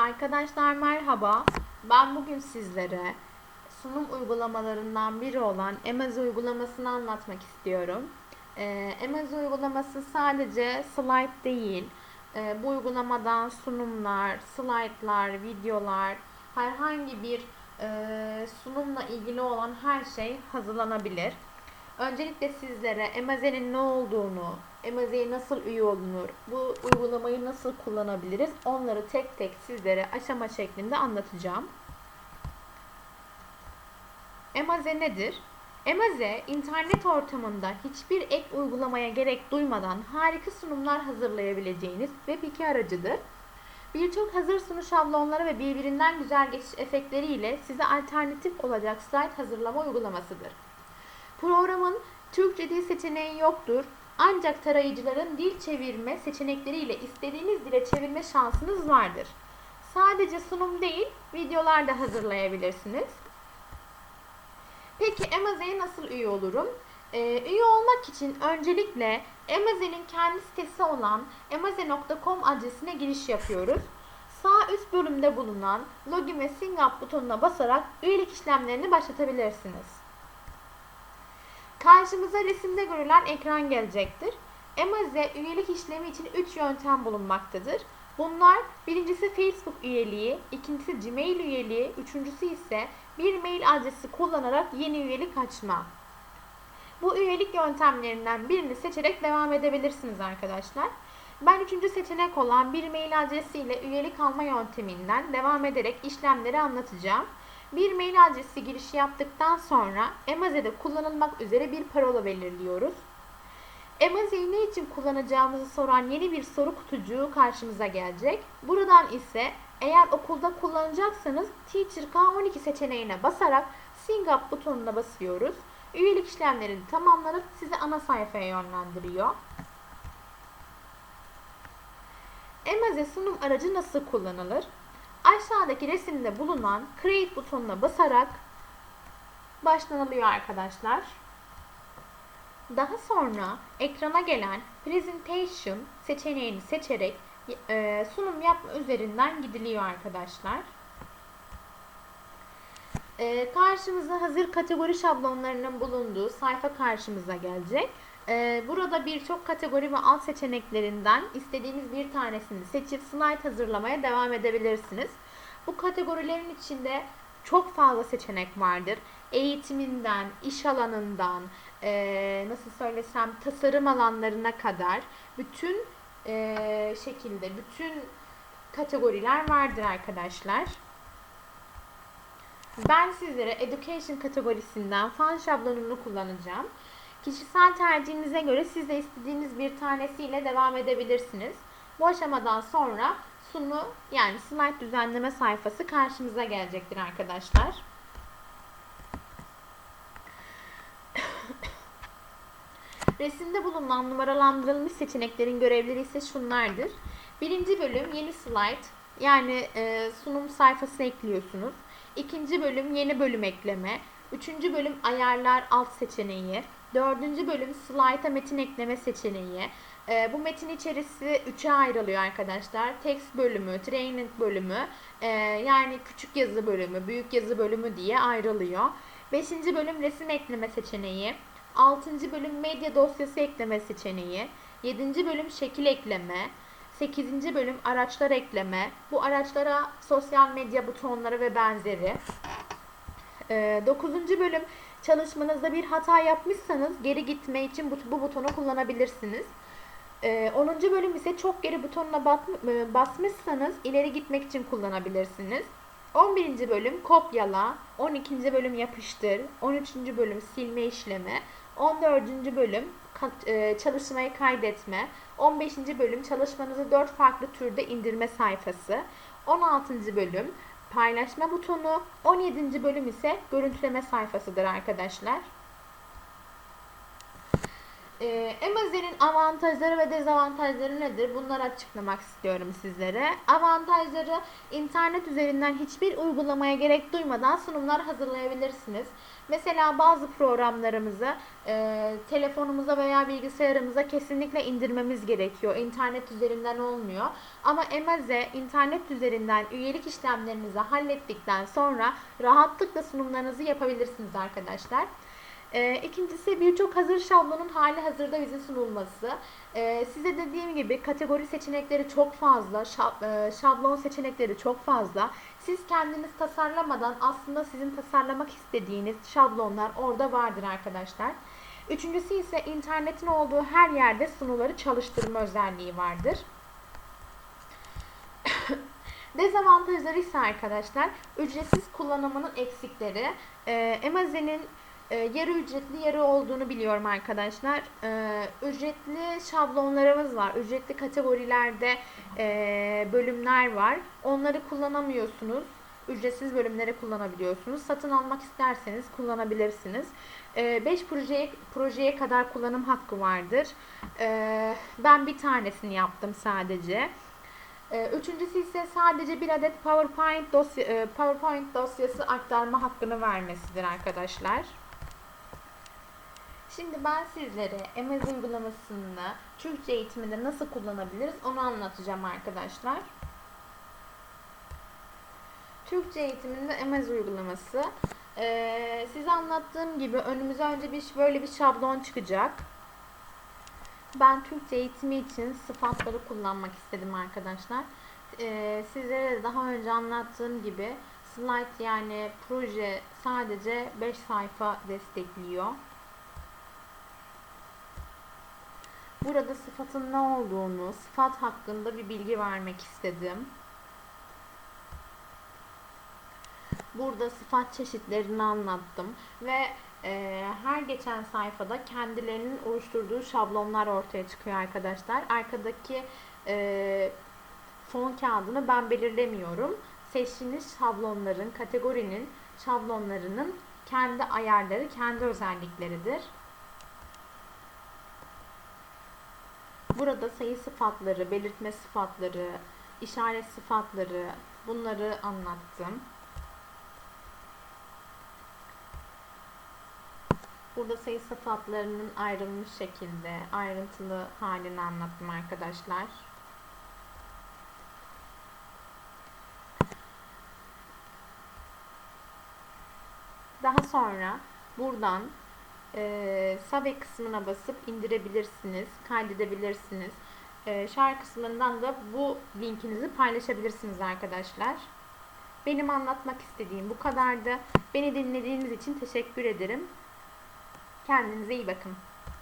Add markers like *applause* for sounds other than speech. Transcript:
Arkadaşlar merhaba. Ben bugün sizlere sunum uygulamalarından biri olan Emaz uygulamasını anlatmak istiyorum. Ee, Emaz uygulaması sadece slide değil. Ee, bu uygulamadan sunumlar, slaytlar, videolar, herhangi bir e, sunumla ilgili olan her şey hazırlanabilir. Öncelikle sizlere Emazen'in ne olduğunu, Emazen'e nasıl üye olunur, bu uygulamayı nasıl kullanabiliriz onları tek tek sizlere aşama şeklinde anlatacağım. Emaze nedir? Emaze, internet ortamında hiçbir ek uygulamaya gerek duymadan harika sunumlar hazırlayabileceğiniz web 2 aracıdır. Birçok hazır sunu şablonları ve birbirinden güzel geçiş efektleriyle size alternatif olacak slide hazırlama uygulamasıdır. Programın Türkçe dil seçeneği yoktur. Ancak tarayıcıların dil çevirme seçenekleriyle istediğiniz dile çevirme şansınız vardır. Sadece sunum değil, videolar da hazırlayabilirsiniz. Peki Emazen'e nasıl üye olurum? Ee, üye olmak için öncelikle Emazen'in kendi sitesi olan emazen.com adresine giriş yapıyoruz. Sağ üst bölümde bulunan login ve sign up butonuna basarak üyelik işlemlerini başlatabilirsiniz. Karşımıza resimde görülen ekran gelecektir. Emaze üyelik işlemi için 3 yöntem bulunmaktadır. Bunlar birincisi Facebook üyeliği, ikincisi Gmail üyeliği, üçüncüsü ise bir mail adresi kullanarak yeni üyelik açma. Bu üyelik yöntemlerinden birini seçerek devam edebilirsiniz arkadaşlar. Ben üçüncü seçenek olan bir mail adresiyle üyelik alma yönteminden devam ederek işlemleri anlatacağım. Bir mail adresi girişi yaptıktan sonra Emaze'de kullanılmak üzere bir parola belirliyoruz. Emaze'yi ne için kullanacağımızı soran yeni bir soru kutucuğu karşımıza gelecek. Buradan ise eğer okulda kullanacaksanız Teacher K12 seçeneğine basarak Sign Up butonuna basıyoruz. Üyelik işlemlerini tamamlanıp sizi ana sayfaya yönlendiriyor. Emaze sunum aracı nasıl kullanılır? Aşağıdaki resimde bulunan Create butonuna basarak başlanılıyor arkadaşlar. Daha sonra ekrana gelen Presentation seçeneğini seçerek e, sunum yapma üzerinden gidiliyor arkadaşlar. E, karşımıza hazır kategori şablonlarının bulunduğu sayfa karşımıza gelecek. E, burada birçok kategori ve alt seçeneklerinden istediğiniz bir tanesini seçip slide hazırlamaya devam edebilirsiniz. Bu kategorilerin içinde çok fazla seçenek vardır. Eğitiminden, iş alanından, e, nasıl söylesem tasarım alanlarına kadar bütün e, şekilde bütün kategoriler vardır arkadaşlar. Ben sizlere Education kategorisinden fan şablonunu kullanacağım. Kişisel tercihinize göre siz de istediğiniz bir tanesiyle devam edebilirsiniz. Bu aşamadan sonra sunu yani slide düzenleme sayfası karşımıza gelecektir arkadaşlar. *coughs* Resimde bulunan numaralandırılmış seçeneklerin görevleri ise şunlardır. Birinci bölüm yeni slide yani e, sunum sayfası ekliyorsunuz. İkinci bölüm yeni bölüm ekleme. Üçüncü bölüm ayarlar alt seçeneği. Dördüncü bölüm slide'a metin ekleme seçeneği. E, bu metin içerisi üçe ayrılıyor arkadaşlar. Text bölümü, training bölümü, e, yani küçük yazı bölümü, büyük yazı bölümü diye ayrılıyor. Beşinci bölüm resim ekleme seçeneği. 6. bölüm medya dosyası ekleme seçeneği, 7. bölüm şekil ekleme, 8. bölüm araçlar ekleme, bu araçlara sosyal medya butonları ve benzeri. 9. bölüm çalışmanızda bir hata yapmışsanız geri gitme için bu, bu butonu kullanabilirsiniz. 10. bölüm ise çok geri butonuna basmışsanız ileri gitmek için kullanabilirsiniz. 11. bölüm kopyala, 12. bölüm yapıştır, 13. bölüm silme işlemi, 14. bölüm e, çalışmayı kaydetme, 15. bölüm çalışmanızı 4 farklı türde indirme sayfası, 16. bölüm paylaşma butonu, 17. bölüm ise görüntüleme sayfasıdır arkadaşlar. Ee, Emazen'in avantajları ve dezavantajları nedir? Bunları açıklamak istiyorum sizlere. Avantajları internet üzerinden hiçbir uygulamaya gerek duymadan sunumlar hazırlayabilirsiniz. Mesela bazı programlarımızı e, telefonumuza veya bilgisayarımıza kesinlikle indirmemiz gerekiyor. İnternet üzerinden olmuyor. Ama Emaze internet üzerinden üyelik işlemlerinizi hallettikten sonra rahatlıkla sunumlarınızı yapabilirsiniz arkadaşlar. Ee, ikincisi birçok hazır şablonun hali hazırda bize sunulması. Ee, size dediğim gibi kategori seçenekleri çok fazla, şab- e, şablon seçenekleri çok fazla. Siz kendiniz tasarlamadan aslında sizin tasarlamak istediğiniz şablonlar orada vardır arkadaşlar. Üçüncüsü ise internetin olduğu her yerde sunuları çalıştırma özelliği vardır. *coughs* Dezavantajları ise arkadaşlar ücretsiz kullanımının eksikleri. Ee, Emazen'in e, yarı ücretli yarı olduğunu biliyorum arkadaşlar. Ee, ücretli şablonlarımız var. Ücretli kategorilerde e, bölümler var. Onları kullanamıyorsunuz. Ücretsiz bölümleri kullanabiliyorsunuz. Satın almak isterseniz kullanabilirsiniz. 5 projeye, projeye kadar kullanım hakkı vardır. Ee, ben bir tanesini yaptım sadece. Ee, Üçüncüsü ise sadece bir adet PowerPoint dosya e, PowerPoint dosyası aktarma hakkını vermesidir arkadaşlar. Şimdi ben sizlere MS uygulamasını Türkçe eğitiminde nasıl kullanabiliriz onu anlatacağım arkadaşlar. Türkçe eğitiminde MS uygulaması. Ee, size anlattığım gibi önümüze önce bir böyle bir şablon çıkacak. Ben Türkçe eğitimi için sıfatları kullanmak istedim arkadaşlar. Ee, sizlere daha önce anlattığım gibi slide yani proje sadece 5 sayfa destekliyor. Burada sıfatın ne olduğunu, sıfat hakkında bir bilgi vermek istedim. Burada sıfat çeşitlerini anlattım ve e, her geçen sayfada kendilerinin oluşturduğu şablonlar ortaya çıkıyor arkadaşlar. Arkadaki e, fon kağıdını ben belirlemiyorum. Seçtiğiniz şablonların, kategorinin şablonlarının kendi ayarları, kendi özellikleridir. Burada sayı sıfatları, belirtme sıfatları, işaret sıfatları bunları anlattım. Burada sayı sıfatlarının ayrılmış şekilde ayrıntılı halini anlattım arkadaşlar. Daha sonra buradan e, Save kısmına basıp indirebilirsiniz, kaydedebilirsiniz. E, şarkı kısmından da bu linkinizi paylaşabilirsiniz arkadaşlar. Benim anlatmak istediğim bu kadardı. Beni dinlediğiniz için teşekkür ederim. Kendinize iyi bakın.